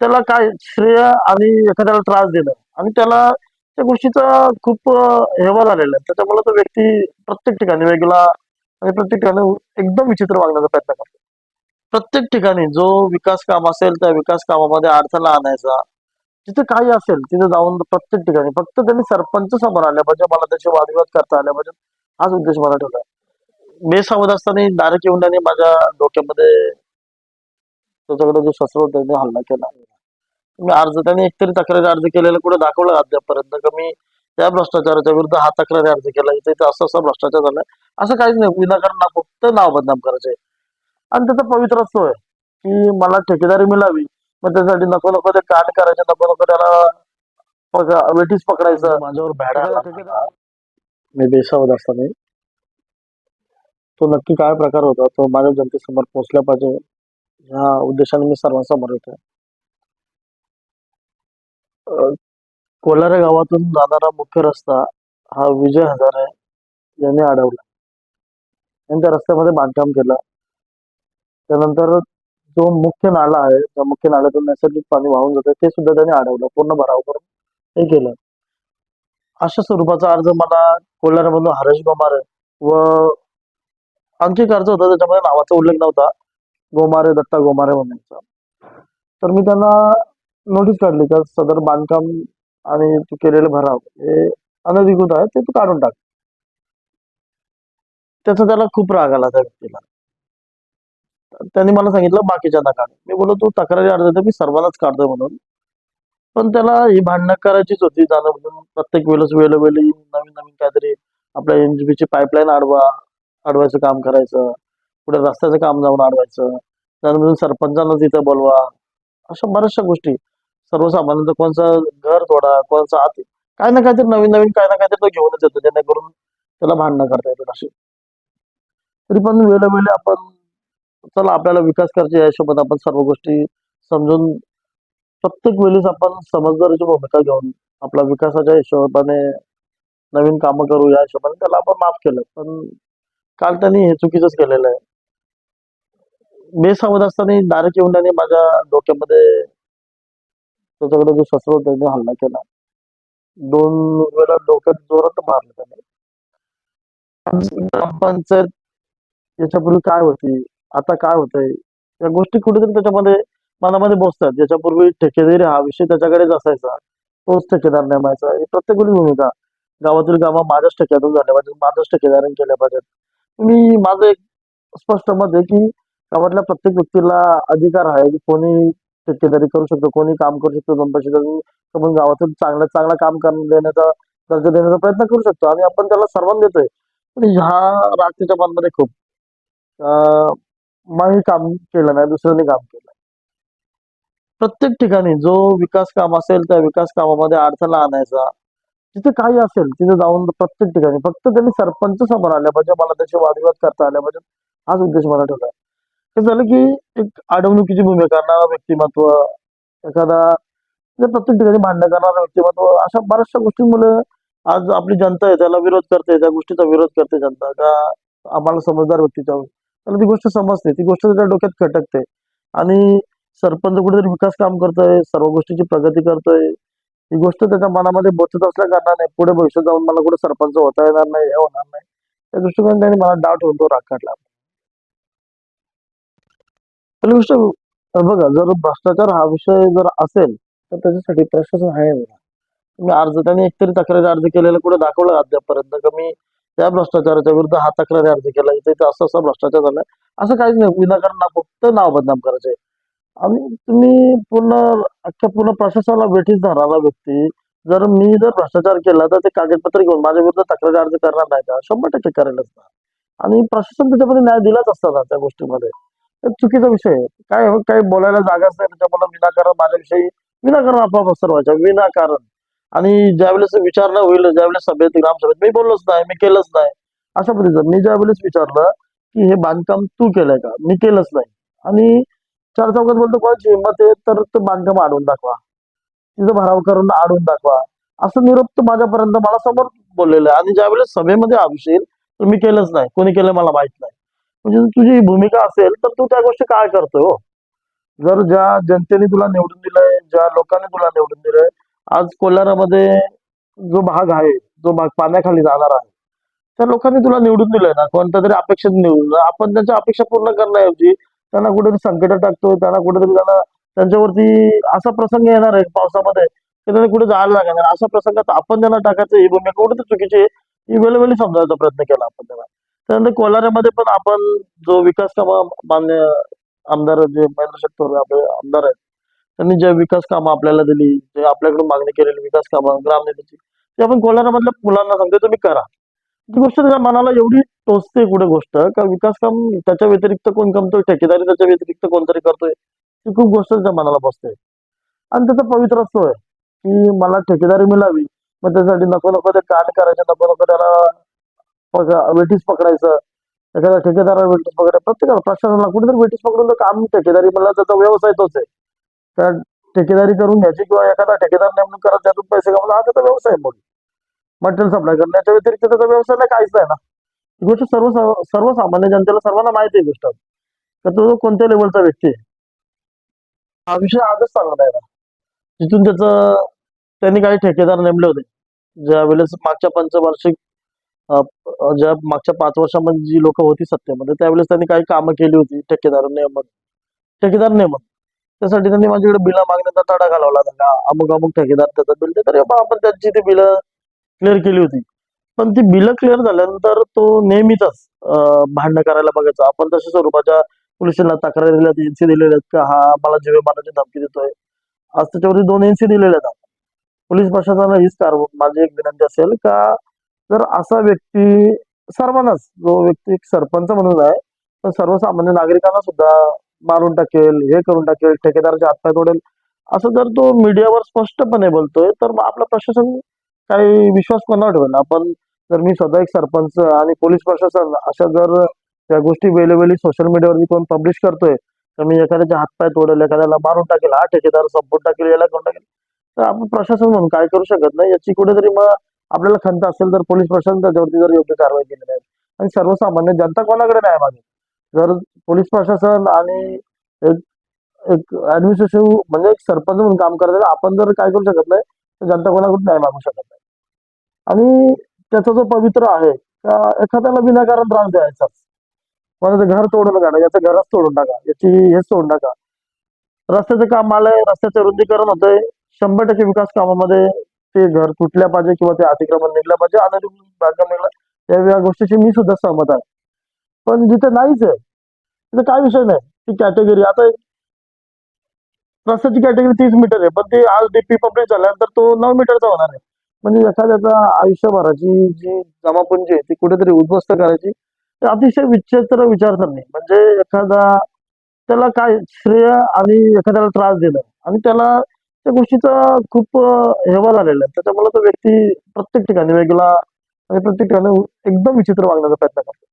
त्याला काय श्रेय आणि एखाद्याला त्रास देणं. आणि त्याला त्या गोष्टीचा खूप हेवा झालेला आहे. त्याच्यामुळे तो व्यक्ती प्रत्येक ठिकाणी वेगळा आणि प्रत्येक ठिकाणी एकदम विचित्र वागण्याचा प्रयत्न करतो. प्रत्येक ठिकाणी जो विकास काम असेल त्या विकास कामामध्ये अडथळा आणायचा. जिथे काही असेल तिथे जाऊन प्रत्येक ठिकाणी फक्त त्यांनी सरपंच समोर आल्या पाहिजे मला त्याचे वादविवाद करता आल्या पाहिजे हाच उद्देश मला ठेवला. बेसावध असताना डायरेक्ट येऊन त्यांनी माझ्या डोक्यामध्ये त्याच्याकडे जो शस्त्र होता त्याने हल्ला केला. मी अर्ज त्याने एकतरी तक्रारी अर्ज केलेला कुठे दाखवलं अद्यापपर्यंत का मी त्या भ्रष्टाचाराच्या विरुद्ध हा तक्रारी अर्ज केला. इथे इथे असं असं भ्रष्टाचार झालाय. असं काहीच नाही. विनाकारण ना फक्त नाव बदनाम करायचे. आणि त्याचा पवित्र असतो आहे की मला ठेकेदारी मिळावी. मग त्यासाठी नको नको ते कांड करायचे नको नको त्याला वेठीस पकडायचं. माझ्यावर भॅडा. मी बेसावध असताना तो नक्की काय प्रकार होता तो माझ्या जनतेसमोर पोहोचला पाहिजे ह्या उद्देशाने मी सर्वांसमोर येतो अं, कोलारा गावातून जाणारा मुख्य रस्ता हा विजय हजारे यांनी अडवला. यांनी त्या रस्त्यामध्ये बांधकाम केलं. त्यानंतर जो मुख्य नाला आहे त्या मुख्य नाल्यातून नैसर्गिक पाणी वाहून जातं ते सुद्धा त्यांनी अडवलं पूर्ण भराव करून हे केलं. अशा स्वरूपाचा अर्ज मला कोल्हाऱ्यामधून हरेश गोमारे व आणखी कर्ज अर्ज होता त्याच्यामध्ये नावाचा उल्लेख नव्हता. गोमारे दत्ता गोमारे म्हणायचा तर मी त्यांना नोटीस काढली का सदर बांधकाम आणि तू केलेलं भराव हे अनधिकृत आहे ते तू काढून टाक. त्याचा त्याला खूप राग आला त्या व्यक्तीला. त्यांनी मला सांगितलं बाकीच्या नका. मी बोललो तू तक्रारी अर्ज मी सर्वांनाच काढतोय म्हणून. पण त्याला ही भांडणं करायचीच होती जाणं म्हणून प्रत्येक वेळेस वेळोवेळी नवीन नवीन काहीतरी आपल्या एनजीबीची पाईपलाईन अडवा अडवायचं काम करायचं कुठे रस्त्याचं काम जाऊन अडवायचं त्यानंतर सरपंचांना तिथं बोलवा अशा बऱ्याचशा गोष्टी. सर्वसामान्य कोणचं घर तोडा कोणचं आत काय ना काहीतरी नवीन नवीन काय ना काहीतरी तो घेऊनच येतो जेणेकरून त्याला भांडणं करता येतात अशी तरी पण वेळोवेळी आपण चला आपल्याला विकास करायच्या या हिशोबाने आपण सर्व गोष्टी समजून प्रत्येक वेळेस आपण समजदारीची भूमिका घेऊन आपला विकासाच्या हिशोबाने नवीन कामं करू या हिशोबाने त्याला आपण माफ केलं. पण काल त्यांनी हे चुकीचंच केलेलं आहे. बेसावध असताना डायरेक्ट येऊन माझ्या डोक्यामध्ये त्याच्याकडे जो शस्त्र होता त्याने हल्ला केला. दोन वेळा डोक्यात जोरात मारलं त्याने. ग्रामपंचायत याच्यापूर्वी काय होती? आता काय होतंय? या गोष्टी कुठेतरी त्याच्यामध्ये मनामध्ये बसतात. ज्याच्यापूर्वी ठेकेदारी हा विषय त्याच्याकडेच असायचा. तोच ठेकेदार नेमायचा. ही प्रत्येक वेळी भूमिका. गावातील गावा माझ्याच ठेक्यातून झाल्या पाहिजेत. माझ्याच ठेकेदारांनी केल्या पाहिजेत. मी माझं एक स्पष्ट मत आहे की गावातल्या प्रत्येक व्यक्तीला अधिकार आहे की कोणी ठेकेदारी करू शकतो कोणी काम करू शकतो दोन पैसे आपण गावातून चांगलं चांगलं काम करून देण्याचा दर्जा देण्याचा प्रयत्न करू शकतो आणि आपण त्याला सर्वांना देतोय. पण ह्या रात्रीच्या मनामध्ये खूप अं, मी काम केलं नाही दुसऱ्याने काम केलं प्रत्येक ठिकाणी जो विकास काम असेल त्या विकास कामामध्ये अडथळा आणायचा. तिथे काही असेल तिथे जाऊन प्रत्येक ठिकाणी फक्त त्यांनी सरपंच समोर आल्या पाहिजे मला त्याचे वादविवाद करता आल्या पाहिजे हाच उद्देश मला ठेवला. हे झालं की एक अडवणुकीची भूमिका करणारा व्यक्तिमत्व एखादा प्रत्येक ठिकाणी भांडण करणारा व्यक्तिमत्व अशा बऱ्याचशा गोष्टींमुळे आज आपली जनता आहे त्याला विरोध करते त्या गोष्टीचा विरोध करते जनता का आम्हाला समजदार व्यक्तीचा त्याला ती गोष्ट समजते ती गोष्ट त्याच्या डोक्यात खटकते. आणि सरपंच कुठेतरी विकास काम करतोय सर्व गोष्टीची प्रगती करतोय ही गोष्ट त्याच्या मनामध्ये बसत असल्या कारणाने पुढे भविष्यात जाऊन मला कुठे सरपंच होता येणार नाही हे होणार नाही. त्या दृष्टिकोनाने त्यांनी मला डाव ठेवून तो राग काढला. पहिली गोष्ट बघा जर भ्रष्टाचार हा विषय जर असेल तर त्याच्यासाठी प्रशासन आहे मी अर्ज त्यांनी एकतरी तक्रारी अर्ज केलेला कुठे दाखवलं अद्यापपर्यंत? का मी त्या भ्रष्टाचाराच्या विरुद्ध हा तक्रारी अर्ज केला इथे असं असं भ्रष्टाचार झालाय? असं काहीच नाही. विनाकारण फक्त नाव बदनाम करायचे. आणि तुम्ही पूर्ण अख्ख्या पूर्ण प्रशासनाला वेठीस धरणारा व्यक्ती. जर मी जर भ्रष्टाचार केला तर ते कागदपत्र घेऊन माझ्या विरुद्ध तक्रार अर्ज करणार नाही का? शंभर टक्के करेलच ना. आणि प्रशासन त्याच्यामध्ये न्याय दिलाच असतात त्या गोष्टीमध्ये. तर चुकीचा विषय आहे. काय हो, काही बोलायला जागाच नाही त्याच्यामुळे विनाकारण माझ्याविषयी विनाकारण आपोआप सर्वांच्या विनाकारण. आणि ज्यावेळेस विचारणा होईल ज्यावेळेस सभेत ग्रामसभेत मी बोललोच नाही मी केलंच नाही. अशा पद्धतीचं मी ज्यावेळेस विचारलं की हे बांधकाम तू केलंय का? मी केलंच नाही. आणि चार चौकात बोलतो कोणाची हिंमत आहे तर तो बांधकाम अडवून दाखवा. तिथं भराव करून अडवून दाखवा. असं निरोप तो माझ्यापर्यंत मला समोर बोललेलं आहे. आणि ज्यावेळेस सभेमध्ये हा तर मी केलंच नाही. कोणी केलं मला माहीत नाही. म्हणजे तुझी भूमिका असेल तर तू त्या गोष्टी काय करतोय हो? जर ज्या जनतेने तुला निवडून दिलंय ज्या लोकांनी तुला निवडून दिलंय आज कोल्हारामध्ये जो भाग आहे जो भाग पाण्याखाली जाणार आहे त्या लोकांनी तुला निवडून दिलंय ना? कोणत्या तरी अपेक्षेत निवडून. आपण त्यांच्या अपेक्षा पूर्ण करण्याऐवजी त्यांना कुठेतरी संकटात टाकतोय त्यांना कुठेतरी त्यांना त्यांच्यावरती असा प्रसंग येणार आहे पावसामध्ये की त्यांना कुठे जायला लागणार. अशा प्रसंगात आपण त्यांना टाकायचं ही भूमिका कुठेतरी चुकीची ही वेळोवेळी समजायचा प्रयत्न केला आपण त्यांना. त्यानंतर कोलाऱ्यामध्ये पण आपण जो विकास कामं मान्य आमदार जे महेंद्र शेट्टी आपले आमदार आहेत त्यांनी जे विकास कामं आपल्याला दिली जे आपल्याकडून मागणी केलेली विकास कामं ग्रामनिधीची ते आपण कोलाऱ्यामधल्या मुलांना सांगतो तुम्ही करा. ती गोष्ट त्याच्या मनाला एवढी टोचते कुठे गोष्ट? का विकास काम त्याच्या व्यतिरिक्त कोण कमतोय ठेकेदारी त्याच्या व्यतिरिक्त कोणतरी करतोय? ती खूप गोष्ट त्याच्या मनाला बसते. आणि त्याचा पवित्र असतो आहे की मला ठेकेदारी मिळावी मग त्यासाठी नको नको ते कांड करायचे नको नको त्याला पक- पकडायचं. एखाद्या ठेकेदाराला वेटीस पकडायचं. प्रत्येकाला प्रशासनाला कुठेतरी वेटीस पकडून काम ठेकेदारी मला त्याचा व्यवसाय तोच आहे. त्या ठेकेदारी करून घ्यायची किंवा एखादा ठेकेदार नेमणूक करत त्यातून पैसे कमवला हा त्याचा व्यवसाय म्हणून मटेरियल सप्लाय करण्याच्या व्यतिरिक्त त्याचा व्यवसायाला काहीच नाही ना. ही गोष्ट सर्व सर्वसामान्य जनतेला सर्वांना माहिती आहे गोष्ट. तर तो कोणत्या लेवलचा व्यक्ती आहे? हा विषय आजच चांगला आहे ना. जिथून त्याचं त्यांनी काही ठेकेदार नेमले होते. ज्या वेळेस मागच्या पंचवार्षिक ज्या मागच्या पाच वर्षामध्ये जी लोक होती सत्तेमध्ये त्यावेळेस त्यांनी काही कामं केली होती ठेकेदार नियमन ठेकेदार नियमन त्यासाठी त्यांनी माझ्याकडे बिला मागण्याचा तडा घालवला अमुक अमुक ठेकेदार त्याचं बिल दे तर आपण त्यांची ती बिलं क्लिअर केली होती. पण ती बिलं क्लिअर झाल्यानंतर तो नेहमीच भांडणं करायला बघायचा. आपण तशा स्वरूपाच्या पोलिसांना तक्रारी दिल्या एनसी दिलेल्या आहेत का हा मला जीवे मारण्याची धमकी देतोय. आज त्याच्यावरती दोन एनसी दिलेल्या आहेत. पोलीस प्रशासनाला हीच कार माझी एक विनंती असेल का जर असा व्यक्ती सर्वांनाच जो व्यक्ती एक सरपंच म्हणून आहे पण सर्वसामान्य नागरिकांना सुद्धा मारून टाकेल हे करून टाकेल ठेकेदाराचे हातपाय तोडेल असं जर तो मीडियावर स्पष्टपणे बोलतोय तर मग आपलं प्रशासन काही विश्वास कोणावर ठेवेल आपण जर मी स्वतः एक सरपंच आणि पोलीस प्रशासन अशा जर त्या गोष्टी वेळोवेळी सोशल मीडियावरती कोण पब्लिश करतोय तर मी एखाद्याचे हातपाय तोडेल एखाद्याला मारून टाकेल हा ठेकेदार संपून टाकेल याला करून टाकेल तर आपण प्रशासन म्हणून काय करू शकत नाही. याची कुठेतरी मग आपल्याला खंत असेल तर पोलीस प्रशासन त्याच्यावरती जर योग्य कारवाई केली नाही. आणि सर्वसामान्य जनता कोणाकडे नाही मागे? जर पोलीस प्रशासन आणि एक एक ऍडमिनिस्ट्रेशन म्हणजे एक सरपंच म्हणून काम करत आहे, आपण जर काय करू शकत नाही तर जनता कोणाकडून नाही मागू शकत नाही. आणि त्याचा जो पवित्र आहे एखाद्याला विनाकारण त्रास द्यायचा. कोणाचं घर तोडू नका याचं घरच तोडून टाका याची हेच तोडून टाका. रस्त्याचं काम आलंय रस्त्याचं रुंदीकरण होतंय शंभर टक्के विकास कामामध्ये ते घर तुटल्या पाहिजे किंवा ते अतिक्रमण निघलं पाहिजे अनधिकृत बांधकाम निघलं या गोष्टीशी मी सुद्धा सहमत आहे. पण जिथे नाहीच आहे तिथे काय विषय नाही ती कॅटेगरी. आता एक रस्त्याची कॅटेगरी तीस मीटर आहे पण ती आज डीपी पब्लिक झाल्यानंतर तो नऊ मीटरचा होणार आहे. म्हणजे एखाद्याचा आयुष्यभराची जी जमापुंजी आहे ती कुठेतरी उद्ध्वस्त करायची ते अतिशय विचित्र विचारसरणी. म्हणजे एखादा त्याला काय श्रेय आणि एखाद्याला त्रास देणं. आणि त्याला त्या गोष्टीचा खूप हेवा झालेला आहे. त्याच्यामुळे तो व्यक्ती प्रत्येक ठिकाणी वेगळा आणि प्रत्येक ठिकाणी एकदम विचित्र वागण्याचा प्रयत्न करतो.